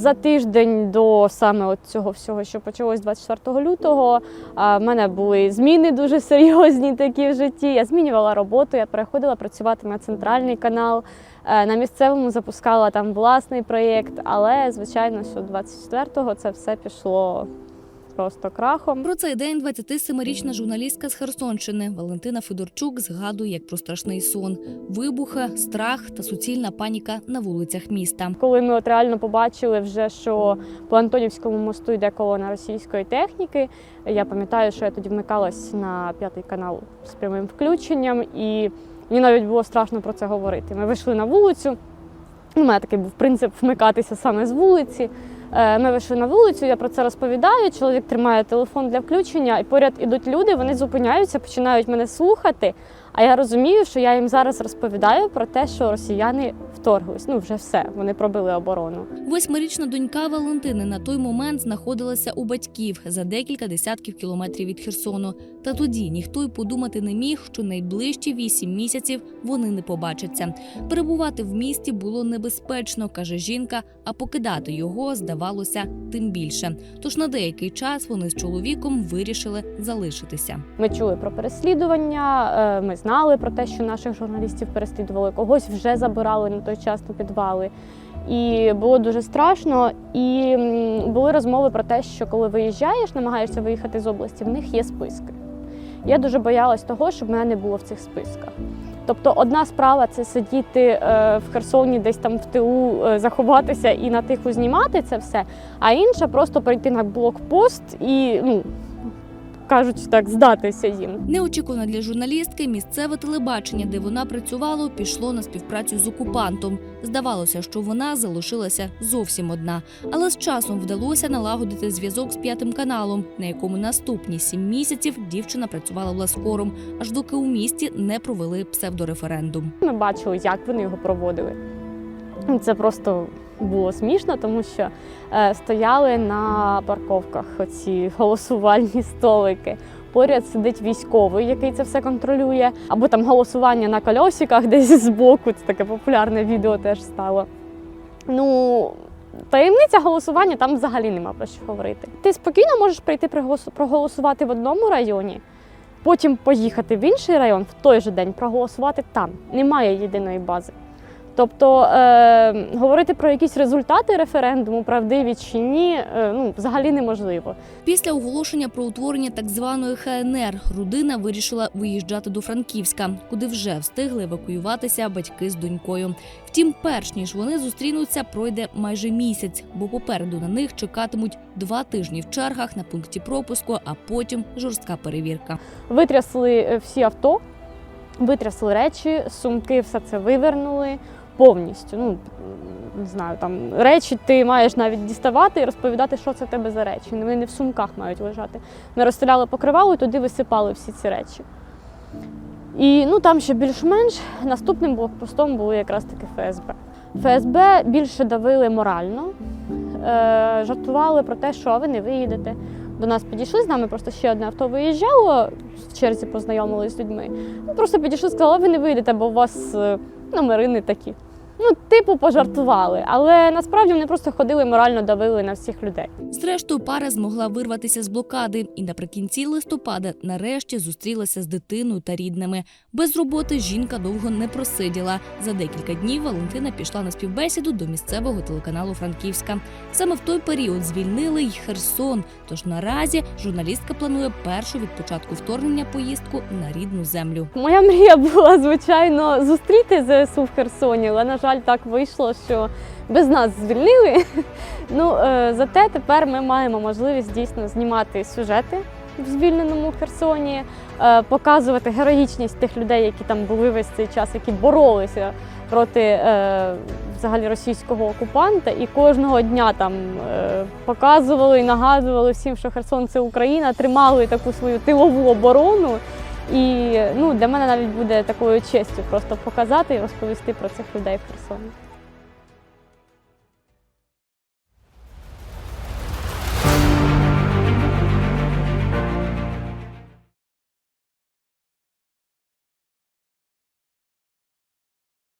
За тиждень до саме от цього всього, що почалось 24 лютого, в мене були зміни дуже серйозні такі в житті. Я змінювала роботу, я переходила працювати на центральний канал. Е, На місцевому запускала там власний проєкт, але звичайно, що 24-го це все пішло просто крахом. Про цей день 27-річна журналістка з Херсонщини Валентина Федорчук згадує як про страшний сон, вибухи, страх та суцільна паніка на вулицях міста. Коли ми от реально побачили вже, що по Антонівському мосту йде колона російської техніки, я пам'ятаю, що я тоді вмикалась на п'ятий канал з прямим включенням, і мені навіть було страшно про це говорити. Ми вийшли на вулицю. У мене такий був принцип вмикатися саме з вулиці. Е, Ми вийшли на вулицю, я про це розповідаю. Чоловік тримає телефон для включення, і поряд ідуть люди, вони зупиняються, починають мене слухати. А я розумію, що я їм зараз розповідаю про те, що росіяни вторглись. Ну вже все, вони пробили оборону. Восьмирічна донька Валентини на той момент знаходилася у батьків за декілька десятків кілометрів від Херсону. Та тоді ніхто й подумати не міг, що найближчі вісім місяців вони не побачаться. Перебувати в місті було небезпечно, каже жінка, а покидати його здавалося тим більше. Тож на деякий час вони з чоловіком вирішили залишитися. Ми чули про переслідування, е, ми знали про те, що наших журналістів переслідували, когось вже забирали на той час на підвали. І було дуже страшно. І були розмови про те, що коли виїжджаєш, намагаєшся виїхати з області, в них є списки. Я дуже боялась того, щоб мене не було в цих списках. Тобто, одна справа це сидіти е, в Херсоні, десь там в тилу, е, заховатися і на тиху знімати це все. А інша просто прийти на блокпост і ну кажуть так, здатися їм. Неочікувано для журналістки місцеве телебачення, де вона працювала, пішло на співпрацю з окупантом. Здавалося, що вона залишилася зовсім одна, але з часом вдалося налагодити зв'язок з п'ятим каналом, на якому наступні сім місяців дівчина працювала власкором, аж доки у місті не провели псевдореферендум. Ми бачили, як вони його проводили. Це просто було смішно, тому що е, стояли на парковках оці голосувальні столики. Поряд сидить військовий, який це все контролює, або там голосування на кольосиках десь збоку. Це таке популярне відео теж стало. Ну, таємниця голосування там взагалі нема про що говорити. Ти спокійно можеш прийти проголосу- проголосувати в одному районі, потім поїхати в інший район в той же день, проголосувати там. Немає єдиної бази. Тобто е, говорити про якісь результати референдуму, правдиві чи ні, е, ну, взагалі неможливо. Після оголошення про утворення так званої ХНР родина вирішила виїжджати до Франківська, куди вже встигли евакуюватися батьки з донькою. Втім, перш ніж вони зустрінуться, пройде майже місяць, бо попереду на них чекатимуть два тижні в чергах на пункті пропуску, а потім жорстка перевірка. Витрясли е, всі авто, витрясли речі, сумки, все це вивернули повністю. Ну, не знаю, там речі ти маєш навіть діставати і розповідати, що це в тебе за речі. Вони не в сумках мають лежати. Ми розстріляли покривало і туди висипали всі ці речі. І ну, там ще більш-менш наступним блокпостом було якраз таки ФСБ. ФСБ більше давили морально, е, жартували про те, що ви не виїдете. До нас підійшли з нами, просто ще одне авто виїжджало, в черзі познайомилися з людьми. Ну, просто підійшли, сказали, ви не виїдете, бо у вас е, номери не такі. Ну, типу, пожартували, але насправді вони просто ходили морально давили на всіх людей. Зрештою, пара змогла вирватися з блокади, і наприкінці листопада нарешті зустрілася з дитиною та рідними. Без роботи жінка довго не просиділа. За декілька днів Валентина пішла на співбесіду до місцевого телеканалу Франківська. Саме в той період звільнили й Херсон. Тож наразі журналістка планує першу від початку вторгнення поїздку на рідну землю. Моя мрія була, звичайно, зустріти ЗСУ в Херсоні, але, на жаль, так вийшло, що без нас звільнили. Ну, е, зате тепер ми маємо можливість дійсно знімати сюжети в звільненому Херсоні, е, показувати героїчність тих людей, які там були весь цей час, які боролися проти е, взагалі російського окупанта, і кожного дня там показували і нагадували всім, що Херсон це Україна, тримали таку свою тилову оборону. І ну, для мене навіть буде такою честю просто показати і розповісти про цих людей в Херсоні.